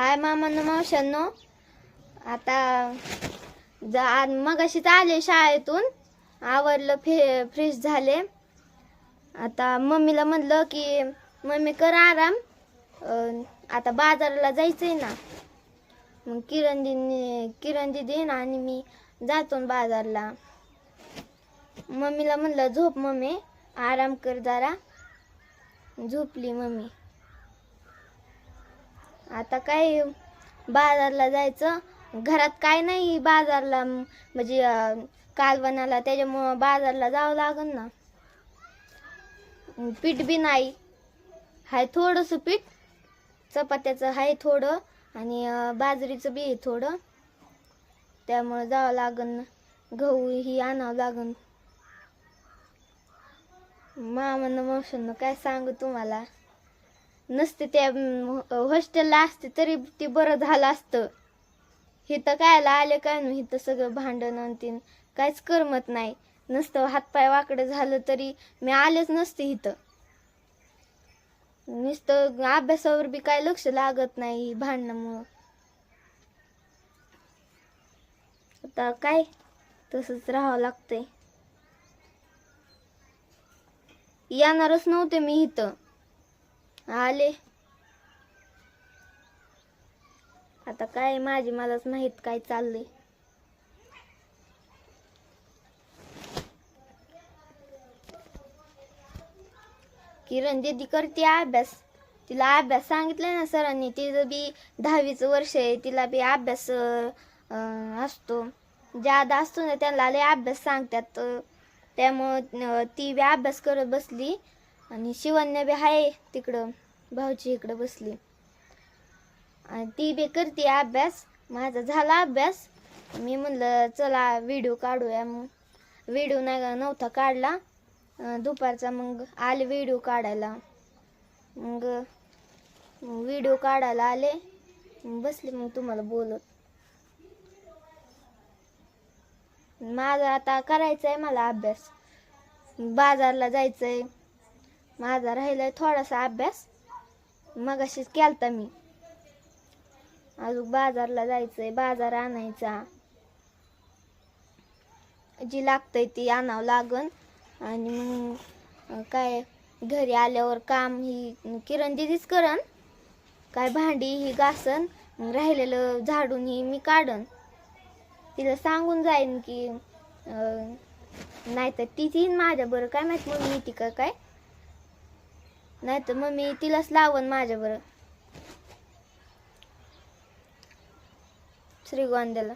हाय मामांनो मावशांनो आता जा मगाशीच आले शाळेतून. आवरलं फे फ्रेश झाले. आता मम्मीला म्हणलं की मम्मी कर आराम. आता बाजाराला जायचंय ना. मग किरण दिदी किरण दिदी आणि मी जातो बाजारला. मम्मीला म्हणलं झोप मम्मी. आराम कर जरा. झोपली मम्मी. आता काय बाजारला जायचं? घरात काय नाही बाजारला म्हणजे कालवणाला त्याच्यामुळं बाजारला जावं लागन ना. पीठ बी नाही. हाय थोडंसं पीठ. चपात्याचं आहे थोडं. आणि बाजरीचं बी आहे थोडं. त्यामुळं जावं लागन गहू ही आणावं लागन. मामानं मावशांना काय सांगू तुम्हाला? नसते त्या हॉस्टेलला असते तरी ते बरं झालं असतं. इथं कायला आले काय नाही इथं सगळं भांडण आणतीन काहीच करमत नाही. नसतं हातपाय वाकडं झालं तरी मी आलेच नसते इथं नुसतं अभ्यासावर बी काय लक्ष लागत नाही भांडणामुळं आता काय? तसंच राहावं लागतंय. येणारच नव्हते मी इथं आले. आता काय माझी मलाच माहीत काय चाललंय. किरण दीदी करते अभ्यास. तिला अभ्यास सांगितलंय ना सरांनी तिचं बी दहावीचं वर्ष आहे तिला बी अभ्यास असतो. ज्यादा असतो ना त्यांना लय अभ्यास सांगतात. त्यामुळं ती बी अभ्यास करत बसली. आणि शिवण्या बी आहे तिकडं भाऊची इकडं बसली. आणि ती बी करते अभ्यास माझा झाला अभ्यास. मी म्हणलं चला व्हिडिओ काढूया मग. व्हिडिओ नाही नव्हता काढला. दुपारचा मग आले व्हिडिओ काढायला. मग व्हिडिओ काढायला आले. बसले मग तुम्हाला बोलत. माझा आता करायचा आहे मला अभ्यास. बाजारला जायचंय. माझा राहिलाय थोडासा अभ्यास. मग अशीच केलता मी. अजून बाजारला जायचंय बाजार आणायचा. जी लागतंय ती आणावं लागन. आणि मग काय घरी आल्यावर काम ही किरण दिदीच करन काय भांडी ही घासन मग राहिलेलं झाडून ही मी काढन. तिला सांगून जाईन की नाही तर तीच येईन माझ्या बरं काय मग मी ती काय. नाही तर मग मी तिलाच लावन माझ्या बरं श्रीगोंद्याला.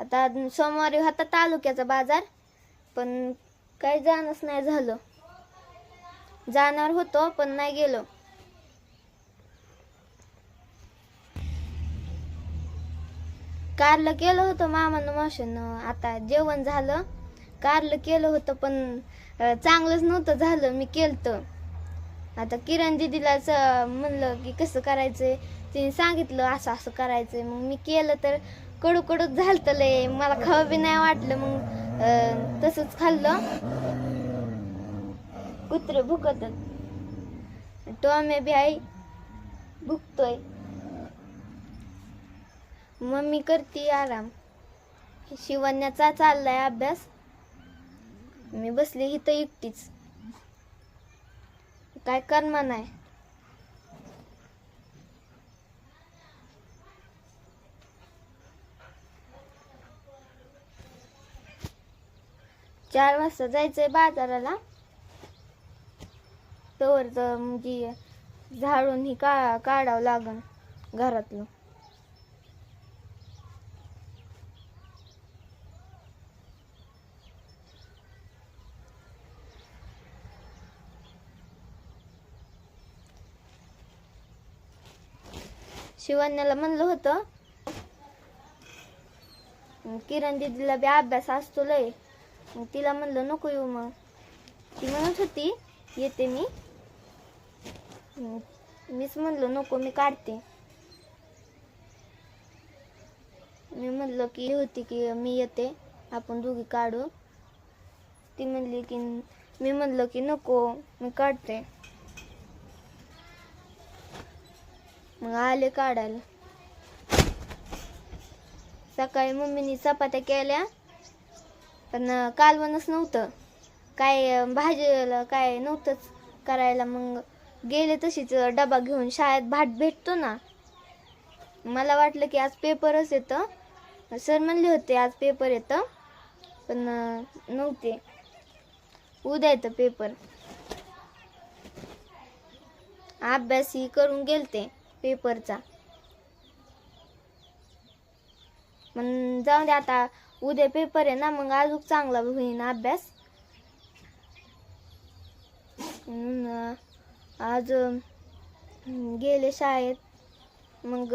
आता सोमवारी होता तालुक्याचा बाजार पण काही जाणंच नाही झालं. जाणार होतो पण नाही गेलो. कारलं केलं होतं मामानं मावशीनं. आता जेवण झालं. कारलं केलं होतं पण चांगलंच नव्हतं झालं. मी केलतं. आता किरण दिदीलाच म्हणलं की कसं करायचंय? तिने सांगितलं असं असं करायचंय. मग मी केलं तर कडू कडूक झालतं लय. मला खावं बी नाही वाटलं. मग तसंच खाल्लं. कुत्रे भुकत टोमे बी आई भुकतोय. मम्मी करते आराम. शिवण्याचा चाललाय अभ्यास. मी बसली इथं एकटीच. काय करणार नाही. चार वाजता जायचंय बाजाराला. तवर तर म्हणजे झाडून ही का काढावं लागन घरातलं. शिवण्याला म्हणलं होतं. किरण दिदीला बी अभ्यास असतो लय तिला म्हणलं नको येऊ मग. ती म्हणत होती येते मी. मीच म्हणलो नको मी काढते. मी म्हणलं की होती की मी येते आपण दोघी काढू. ती म्हणली की मी म्हणलं की नको मी काढते. मग आले काढायला. सकाळी मम्मीनी चपात्या केल्या पण कालवणच नव्हतं. काय भाजीला काय नव्हतंच करायला. मग गेले तशीच डबा घेऊन शाळेत भात भेटतो ना. मला वाटलं की आज पेपरच येतं. सर म्हणले होते आज पेपर येतं पण नव्हते. उद्या येतं पेपर. अभ्यासही करून गेलते. पेपरचा. मग जाऊ दे आता उद्या पेपर आहे ना मग अजून चांगला होईन अभ्यास. आज गेले शाळेत. मग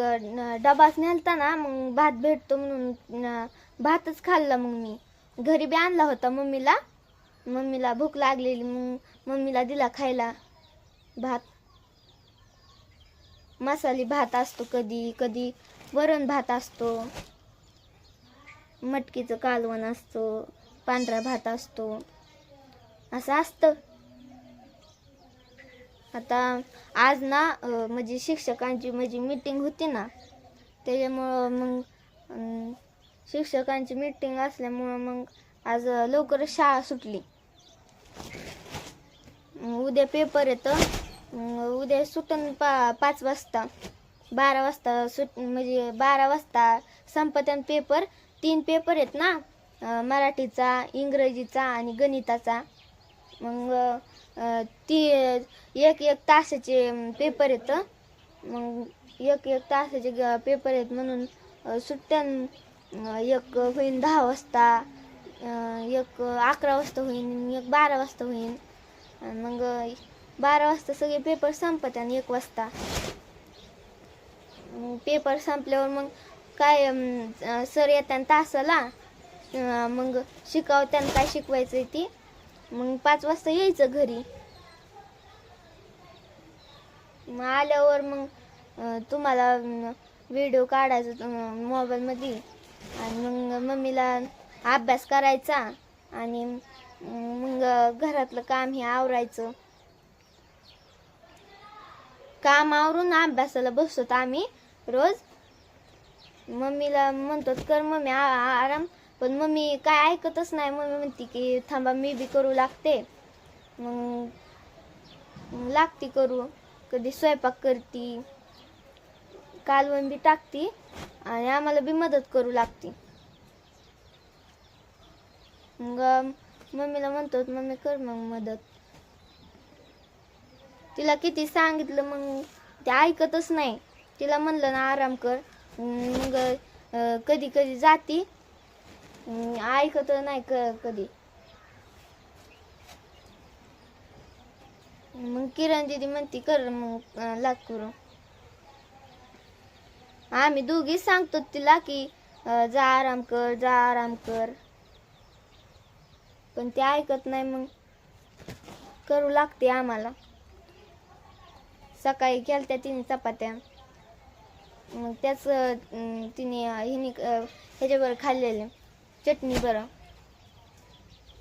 डबाच नेलता ना मग भात भेटतो म्हणून भातच खाल्ला मग मी. घरी बी आणला होता मम्मीला. मम्मीला भूक लागलेली मग मम्मीला दिला खायला भात. मसाली भात असतो कधी कधी वरण भात असतो. मटकीचं कालवण असतो पांढरा भात असतो. असं असतं. आता आज ना म्हणजे शिक्षकांची म्हणजे मीटिंग होती ना त्याच्यामुळं मग शिक्षकांची मीटिंग असल्यामुळं मग आज लवकर शाळा सुटली. उद्या पेपर येतं. उद्या सुटून पा पाच वाजता बारा वाजता सुट म्हणजे बारा वाजता संपत्यान पेपर तीन पेपर आहेत ना मराठीचा इंग्रजीचा आणि गणिताचा. मग ती एक एक तासाचे पेपर येतं मग एक एक तासाचे ग- पेपर आहेत म्हणून सुट्ट्यां एक होईन दहा वाजता एक अकरा वाजता होईन एक बारा वाजता होईन. मग बारा वाजता सगळे पेपर संपत आणि एक वाजता. पेपर संपल्यावर मग काय सर येतात तासाला मग शिकवत्यान काय शिकवायचं ती. मग पाच वाजता यायचं घरी. मग आल्यावर मग तुम्हाला व्हिडिओ काढायचा मोबाईलमध्ये आणि मग मम्मीला अभ्यास करायचा आणि मग घरातलं काम हे आवरायचं. काम आवरून अभ्यासाला बसतो आम्ही रोज. मम्मीला म्हणतो कर मम्मी आ- आराम. पण मम्मी काय ऐकतच नाही. मम्मी म्हणते की थांबा मी बी करू लागते. मग मग लागती करू. कधी स्वयंपाक करती कालवण बी टाकती आणि आम्हाला बी मदत करू लागती. मग मम्मीला म्हणतो मम्मी कर मग मदत. तिला किती सांगितलं मग ते ऐकतच नाही. तिला म्हणलं ना आराम कर. मग कधी कधी जाती. ऐकत नाही क कधी. मग किरण दिदी म्हणती कर मग लाग करू आम्ही दोघी सांगतो तिला की जा आराम कर जा आराम कर. पण ते ऐकत नाही मग करू लागते आम्हाला. सकाळी केलत्या तिने चपात्या. मग त्याच तिने हिने ह्याच्याबरोबर ह्याच्यावर खाल्लेले. चटणी बरं.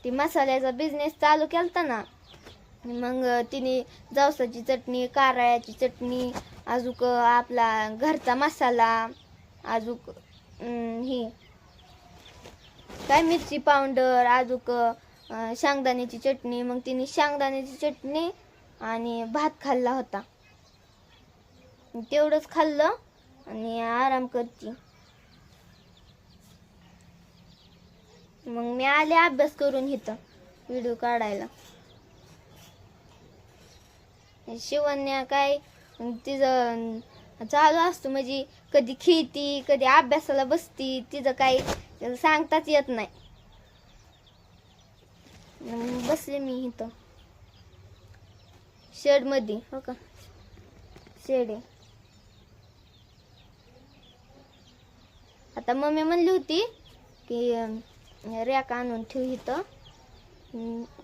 ती मसाल्याचा बिझनेस चालू केलता ना. मग तिने जवसाची चटणी कारळ्याची चटणी अजूक आपला घरचा मसाला अजूक ही. काय मिरची पावडर अजूक शेंगदाण्याची चटणी. मग तिने शेंगदाण्याची चटणी आणि भात खाल्ला होता. तेवढंच खाल्लं आणि आराम करते. मग मी आले अभ्यास करून इथं व्हिडिओ काढायला. शिवण्या काय तिचं चालू असतो म्हणजे कधी खेळती कधी अभ्यासाला बसती तिचं काही सांगताच येत नाही. मग बसले मी इथं. शेडमध्ये हो का? शेड. आहे आता मम्मी म्हणली होती की रॅक आणून ठेव इथं.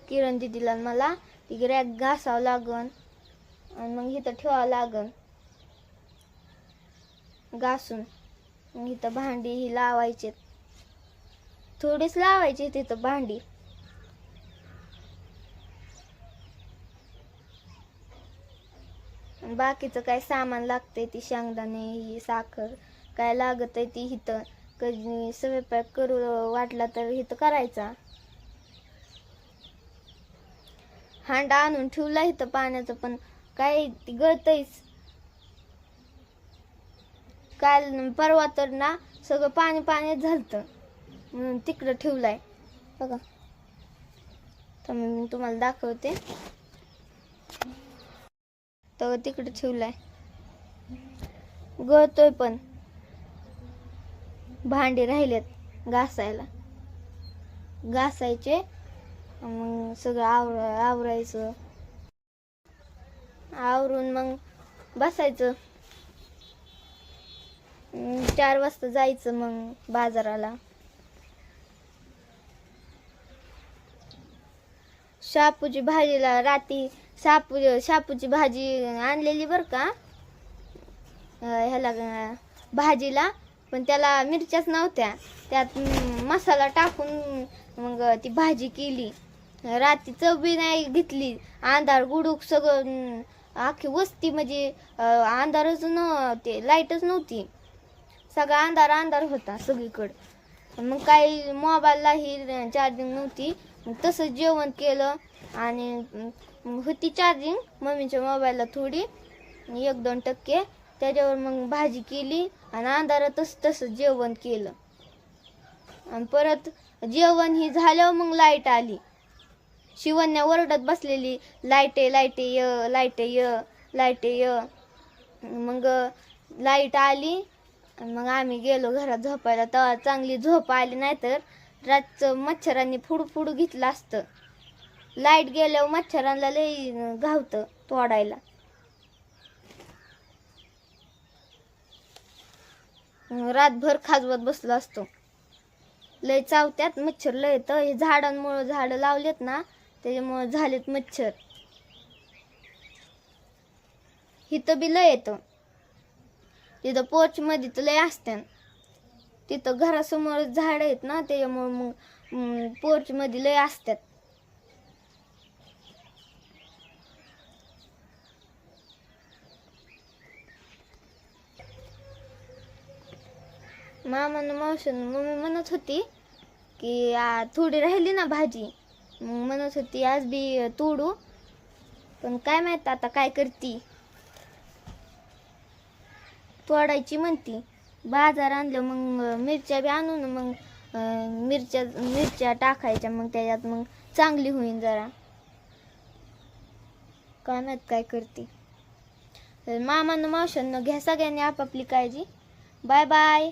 किरण दिदीला मला ती रॅक घासावं लागन आणि मग इथं ठेवावं लागन. घासून मग इथं भांडी ही लावायचे थोडीच लावायची तिथं भांडी. बाकीचं काय सामान लागतंय ती शेंगदाणे ही साखर काय लागत आहे ती इथं कधी स्वयंपाक करू वाटला तर हिथं करायचा. हांडा आणून ठेवला इथं पाण्याचं पण काय ती गळतंयच. काल परवा तर ना सगळं पाणी पाणी झालतं. म्हणून तिकडं ठेवलाय. बघा. तर मी तुम्हाला दाखवते. तर तिकडे ठेवलाय. गळतोय पण. भांडे राहिलेत घासायला. घासायचे मग सगळं आवर आवरायचं. आवरून मग बसायचं. चार वाजता जायचं मग बाजाराला. शापूची भाजीला राती शापू शापूची भाजी आणलेली बरं का? ह्याला भाजीला पण त्याला मिरच्याच नव्हत्या. त्यात मसाला टाकून मग ती भाजी केली. रात्री चवी नाही घेतली. अंधार गुडूक सगळं अं, अख्खी वस्ती म्हणजे अंधारच न ते लाईटच नव्हती. सगळा अंधार अंधार होता सगळीकडं. मग काही मोबाईललाही चार्जिंग नव्हती. मग तसंच जेवण केलं आणि होती चार्जिंग मम्मीच्या मोबाईलला थोडी एक दोन टक्के. त्याच्यावर मग भाजी केली आणि अंधारातच तसं जेवण केलं. आणि परत जेवण ही झाल्यावर मग लाइट आली. शिवण्या ओरडत बसलेली लाईटे लाईटे य लाईटे य लाईटे य. मग लाइट आली मग आम्ही गेलो घरात झोपायला. तेव्हा चांगली झोप आली नाही तर रातचं मच्छरांनी फुडू फुडू घेतलं असतं. लाइट गेल्यावर मच्छरांना लई घावतं तोडायला. रातभर खाजवत बसलो असतो. लय चावत्यात मच्छर लय येतं. हे झाडांमुळं झाडं लावलेत ना त्याच्यामुळं झालेत मच्छर. इथं बी लय येतं. तिथं पोर्चमध्ये तर लय असत्या तिथं घरासमोर झाडं आहेत ना त्याच्यामुळं मग पोर्चमध्ये लय असतात मामानं मावशीनं मम्मी म्हणत होती की आ, थोडी राहिली ना भाजी. मग म्हणत होती आज बी तोडू. पण काय माहीत आता काय करती. तोडायची म्हणती. बाजार आणलं मग मिरच्या बी आणून मग अं, मिरच्या मिरच्या टाकायच्या मग त्याच्यात मग चांगली होईन जरा. काय माहीत काय करते. तर मामानं मावशांना घ्या सगळ्यांनी आपापली काळजी. Bye bye.